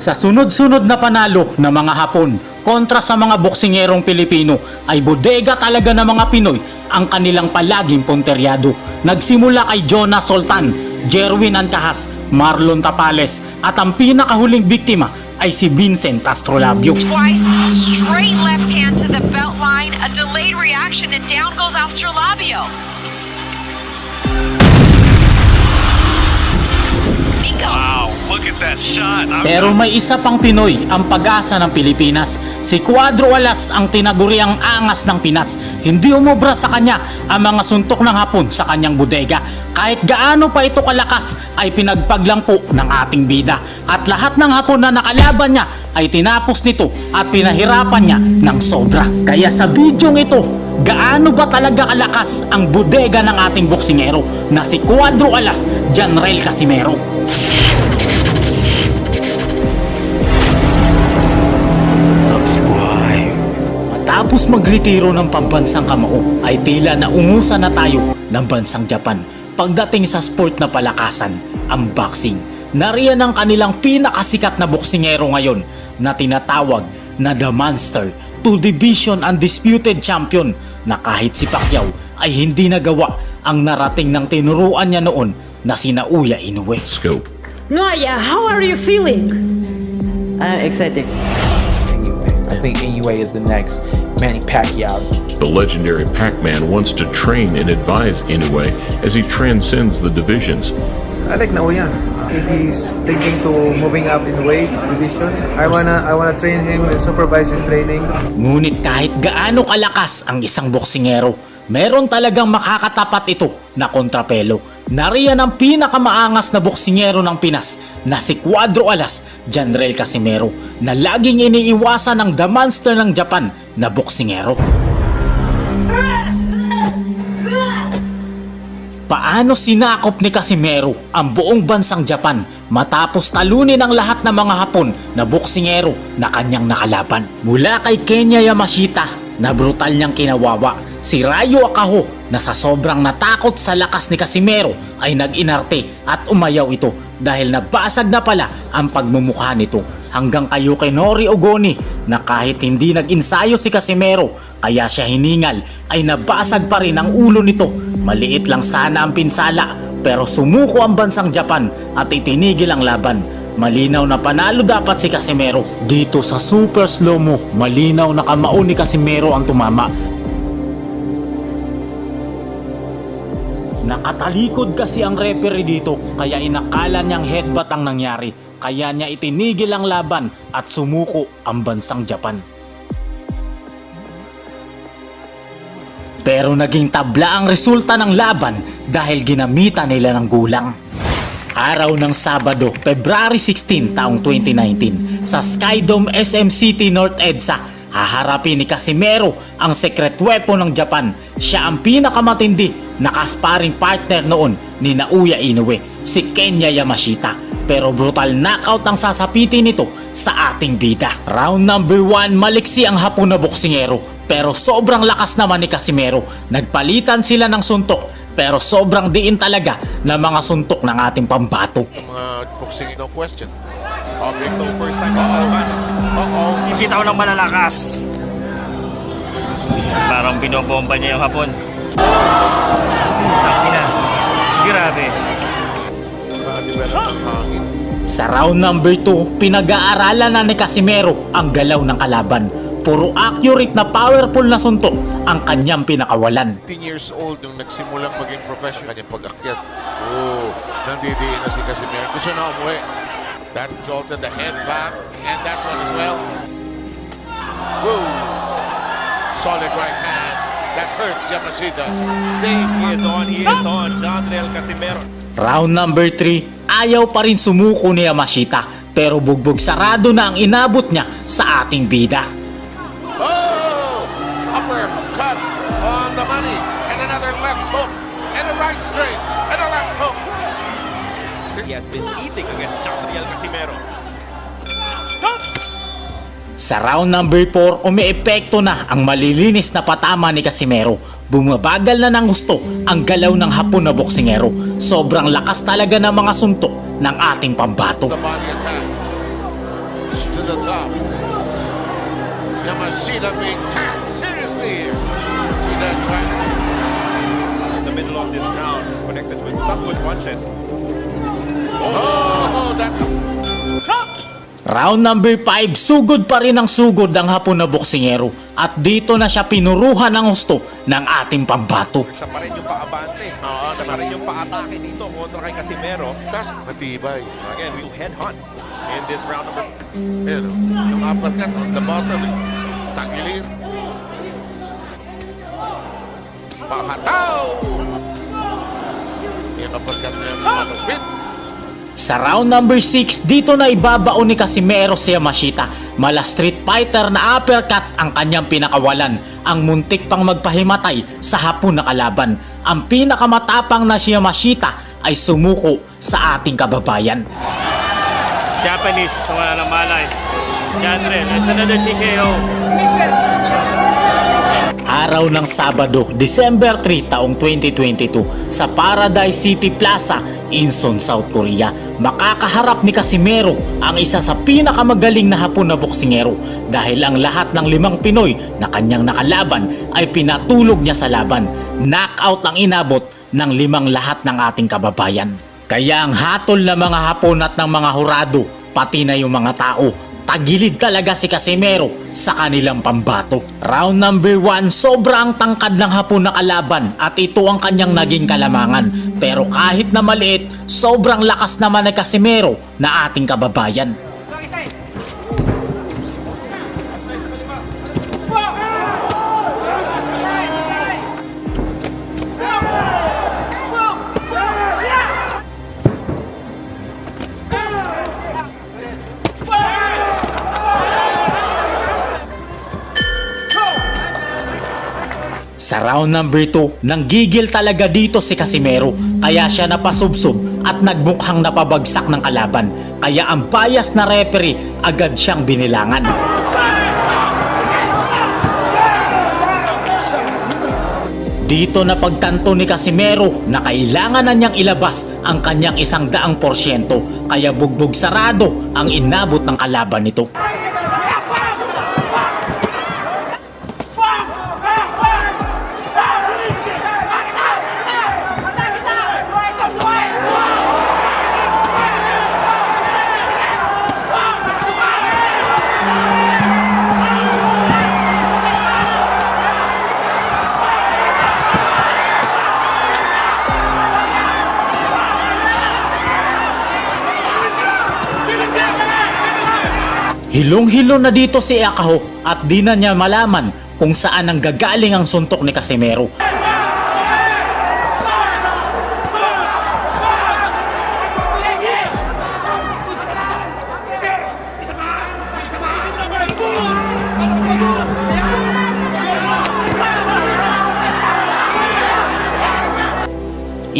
Sa sunod-sunod na panalo ng mga Hapon kontra sa mga boksingerong Pilipino ay bodega talaga ng mga Pinoy ang kanilang palaging punteryado. Nagsimula kay Jonah Sultan, Jerwin Ancahas, Marlon Tapales at ang pinakahuling biktima ay si Vincent Astrolabio. Twice, straight left hand to the belt line, a delayed reaction, and down goes Astrolabio. Pero may isa pang Pinoy ang pag-asa ng Pilipinas. Si Cuadro Alas ang tinaguriang angas ng Pinas. Hindi umobra sa kanya ang mga suntok ng hapon sa kanyang bodega. Kahit gaano pa ito kalakas ay pinagpaglang po ng ating bida. At lahat ng hapon na nakalaban niya ay tinapos nito at pinahirapan niya ng sobra. Kaya sa bidyong ito, gaano ba talaga kalakas ang bodega ng ating boksingero na si Cuadro Alas Janrel Casimero? Matapos magretiro ng pambansang kamao ay tila naungusan na tayo ng bansang Japan pagdating sa sport na palakasan, ang boxing. Nariyan ang kanilang pinakasikat na boksingero ngayon na tinatawag na The Monster, two division undisputed champion na kahit si Pacquiao ay hindi nagawa ang narating ng tinuruan niya noon na sina Uya Inoue. Scope. Noya, how are you feeling? I'm excited. I think Inoue is the next Manny Pacquiao. The legendary Pac-Man wants to train and advise Inoue as he transcends the divisions. I like Naoya. If he's thinking to moving up in weight division, I wanna I wanna train him and supervise his training. Ngunit kahit gaano kalakas ang isang boksingero, meron talagang makakatapat ito na kontrapelo. Nariyan ang pinakamaangas na boksingero ng Pinas na si Cuadro Alas, Janrel Casimero, na laging iniiwasan ng The Monster ng Japan na boksingero. Paano sinakop ni Casimero ang buong bansang Japan matapos talunin ang lahat ng mga Hapon na boksingero na kanyang nakalaban? Mula kay Kenya Yamashita na brutal niyang kinawawa, si Rayo Akaho na sa sobrang natakot sa lakas ni Casimero ay nag-inarte at umayaw ito dahil nabasag na pala ang pagmumukha nito hanggang kay Yukinori Ogoni na kahit hindi nag-insayo si Casimero kaya siya hiningal ay nabasag pa rin ang ulo nito. Maliit lang sana ang pinsala pero sumuko ang bansang Japan at itinigil ang laban. Malinaw na panalo dapat si Casimero. Dito sa super slow mo, malinaw na kamao ni Casimero ang tumama. Nakatalikod kasi ang referee dito kaya inakala niyang headbutt ang nangyari. Kaya niya itinigil ang laban at sumuko ang bansang Japan. Pero naging tabla ang resulta ng laban dahil ginamitan nila ng gulang. Araw ng Sabado, February 16 taong 2019 sa Skydome SM City North EDSA haharapin ni Casimero ang secret weapon ng Japan. Siya ang pinakamatindi na kasparing partner noon ni Naoya Inoue, si Kenya Yamashita. Pero brutal knockout ang sasapitin nito sa ating bida. Round number 1, maliksi ang hapon na boksingero. Pero sobrang lakas naman ni Casimero. Nagpalitan sila ng suntok pero sobrang diin talaga ng mga suntok ng ating pambato. mga boxing, no question. Okay, so first time. Uh-oh. Uh-oh. Nakikita ko ng malalakas. Parang binobomba niya yung hapon. Grabe. Naka-develop ng hangin. Sa round number 2, pinag-aaralan na ni Casimero ang galaw ng kalaban. Puro accurate na powerful na suntok ang kanyang pinakawalan. 15 years old nung nagsimulang maging professional kanyang pag-akyat. Oh, nandidiin na si Casimiro. Gusto na umuwi. That jolted the head back and that one as well. Woo! Solid right hand. That hurts Yamashita. He is on, he is on. Jandrel Casimero. Round number 3, ayaw pa rin sumuko ni Yamashita pero bugbog sarado na ang inabot niya sa ating bida. Oh! Upper cut on the money. And another left hook. And a right straight. And a left hook. He has been eating against Jandrel Casimero. Sa round number 4, umiepekto na ang malilinis na patama ni Casimero. Bumabagal na ng gusto ang galaw ng hapon na boksingero. Sobrang lakas talaga ng mga suntok ng ating pambato. The body attack. to the top. Yamashita being tagged seriously here. See that trying In the middle of this round, connected with some good punches. Oh, that Round number 5, sugod pa rin ang sugod ang hapon na boksingero at dito na siya pinuruhan ng gusto ng ating pambato. Siya pa rin yung paabante. Oo, Siya pa rin yung paatake dito kontra kay Casimero. tas matibay. Again, we will headhunt in this round number Ayan, oh. yung uppercut on the bottom. eh. Tagilid. Pakataw! Yung uppercut na yung malupit. Sa round number 6, dito na ibabaon ni Casimero si Yamashita. Mala street fighter na uppercut ang kanyang pinakawalan. Ang muntik pang magpahimatay sa hapon na kalaban. Ang pinakamatapang na si Yamashita ay sumuko sa ating kababayan. Japanese, wala na malay. Genre, that's another TKO. Araw ng Sabado, December 3 taong 2022 sa Paradise City Plaza, Incheon, South Korea. Makakaharap ni Casimero ang isa sa pinakamagaling na hapon na boksingero dahil ang lahat ng limang Pinoy na kanyang nakalaban ay pinatulog niya sa laban. Knockout ang inabot ng limang lahat ng ating kababayan. Kaya ang hatol ng mga hapon at ng mga hurado, pati na yung mga tao, tagilid talaga si Casimero sa kanilang pambato. Round number 1, sobrang tangkad ng hapon na kalaban at ito ang kanyang naging kalamangan. Pero kahit na maliit, sobrang lakas naman ni Casimero na ating kababayan. Sa round number 2, nanggigil talaga dito si Casimero kaya siya napasubsob at nagmukhang napabagsak ng kalaban. Kaya ang bias na referee agad siyang binilangan. Dito na pagtanto ni Casimero na kailangan na niyang ilabas ang kanyang isang daang porsyento kaya bugbog sarado ang inabot ng kalaban nito. Hilong-hilo na dito si Akaho at di na niya malaman kung saan ang gagaling ang suntok ni Casimero.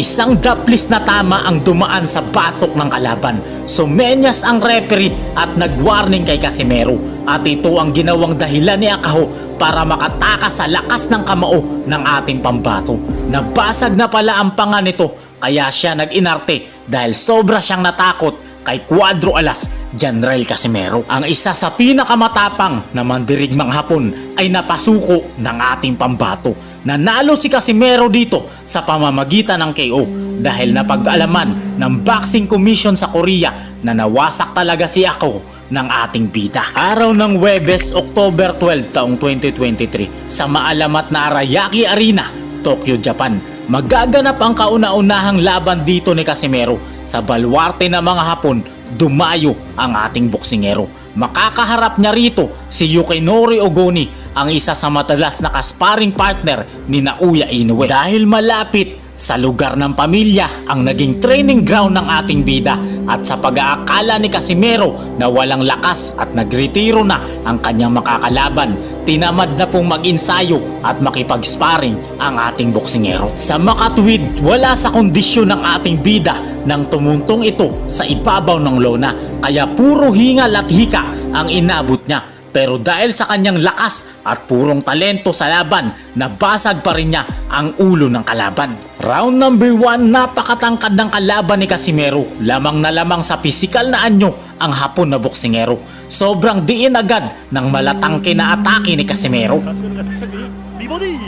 Isang daplis na tama ang dumaan sa batok ng kalaban. Sumenyas ang referee at nag-warning kay Casimero. At ito ang ginawang dahilan ni Akaho para makatakas sa lakas ng kamao ng ating pambato. Nabasag na pala ang panga nito kaya siya nag-inarte dahil sobra siyang natakot kay Cuadro Alas General Casimero. Ang isa sa pinakamatapang na mandirigmang hapon ay napasuko ng ating pambato. Nanalo si Casimero dito sa pamamagitan ng KO dahil napag-alaman ng Boxing Commission sa Korea na nawasak talaga si ako ng ating bida. Araw ng Webes, October 12 taong 2023 sa maalamat na Arayaki Arena, Tokyo, Japan. Magaganap ang kauna-unahang laban dito ni Casimero sa baluarte ng mga Hapon dumayo ang ating boksingero. Makakaharap niya rito si Yukinori Ogoni, ang isa sa madalas na kasparing partner ni Naoya Inoue. Dahil malapit sa lugar ng pamilya ang naging training ground ng ating bida at sa pag-aakala ni Casimero na walang lakas at nagretiro na ang kanyang makakalaban, tinamad na pong mag-insayo at makipag-sparring ang ating boksingero. Sa makatuwid, wala sa kondisyon ng ating bida nang tumuntong ito sa ibabaw ng lona kaya puro hingal at hika ang inabot niya pero dahil sa kanyang lakas at purong talento sa laban, nabasag pa rin niya ang ulo ng kalaban. Round number 1, napakatangkad ng kalaban ni Casimero. Lamang na lamang sa pisikal na anyo ang hapon na boksingero. Sobrang diin agad ng malatangke na atake ni Casimero. カシメロが近くにリボディ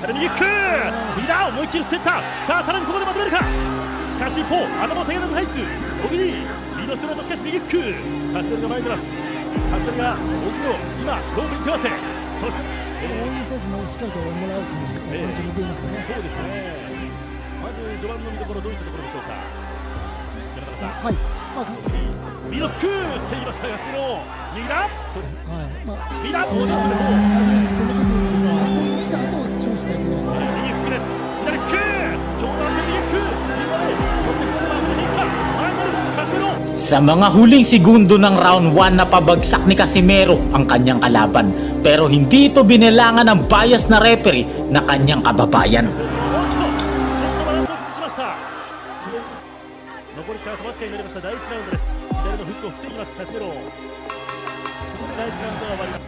さらにキック右だ思いっきり振っていったさあさらにここでまとめるかしかし一方頭を下げられたハイツ小木リードストレートしかし右キックカシメロが前に出ます カシメロが小木を今ロープに背負わせそして応援選手もしっかりともらうという気持ちも出ていますね。そうですねまず序盤の見どころどういったところでしょうか山田さんはい。まあ、ミドックって言いましたがその右だストレはい。まあ、右だボディストレー Sa mga huling segundo ng round 1 na pabagsak ni Casimero ang kanyang kalaban. Pero hindi ito binilangan ng bias na referee na kanyang kababayan.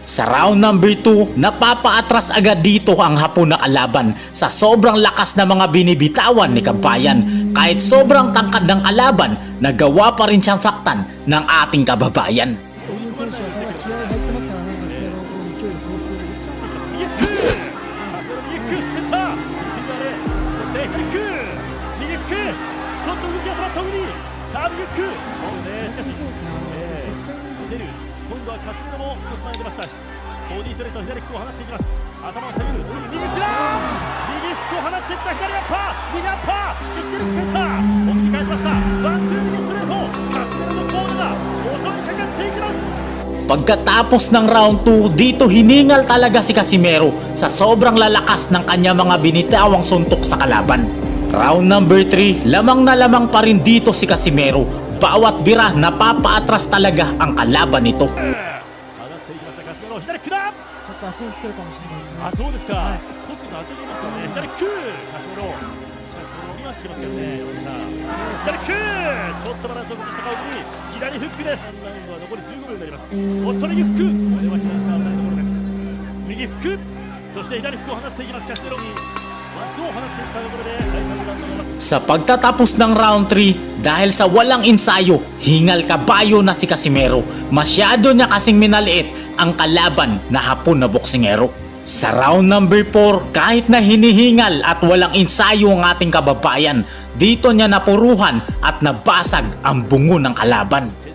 Sa round number 2, napapaatras agad dito ang hapon na kalaban sa sobrang lakas na mga binibitawan ni Kabayan. Kahit sobrang tangkad ng kalaban, nagawa pa rin siyang saktan ng ating kababayan. 応援選手はただ気合い入ってますからね、カスペロのこの勢いを殺している。右フックカシメロ右フック振ってったフィンガーでそして左フック右フックちょっと動きが止まった小栗さあ右フックもうねしかしえー出る今度はカシメロも少し前に出ましたボディストレート左フックを放っていきます頭を下げる小栗右フックだ右フックを放っていった左アッパー右アッパーシシテル返したお切り返しましたワンツー右ストレートカシメロのコーナーが襲いかかっていきます Pagkatapos ng round 2, dito hiningal talaga si Casimero sa sobrang lalakas ng kanya mga binitawang suntok sa kalaban. Round number 3, lamang na lamang pa rin dito si Casimero. bawat bira napapaatras talaga ang kalaban nito. 上 sa pagtatapos ng round 3, dahil sa walang ensayo, hingal kabayo na si Casimero. Masyado niya kasing minaliit ang kalaban na hapon na boksingero. Sa round number 4, kahit na hinihingal at walang ensayo ang ating kababayan, dito niya napuruhan at nabasag ang bungo ng kalaban.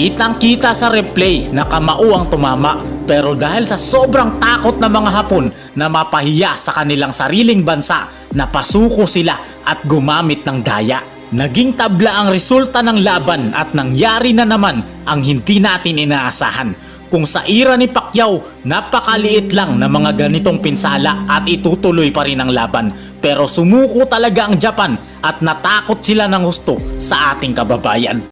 Kitang-kita sa replay na kamao ang tumama pero dahil sa sobrang takot ng mga Hapon na mapahiya sa kanilang sariling bansa, napasuko sila at gumamit ng daya. Naging tabla ang resulta ng laban at nangyari na naman ang hindi natin inaasahan. Kung sa ira ni Pacquiao, napakaliit lang na mga ganitong pinsala at itutuloy pa rin ang laban. Pero sumuko talaga ang Japan at natakot sila ng gusto sa ating kababayan.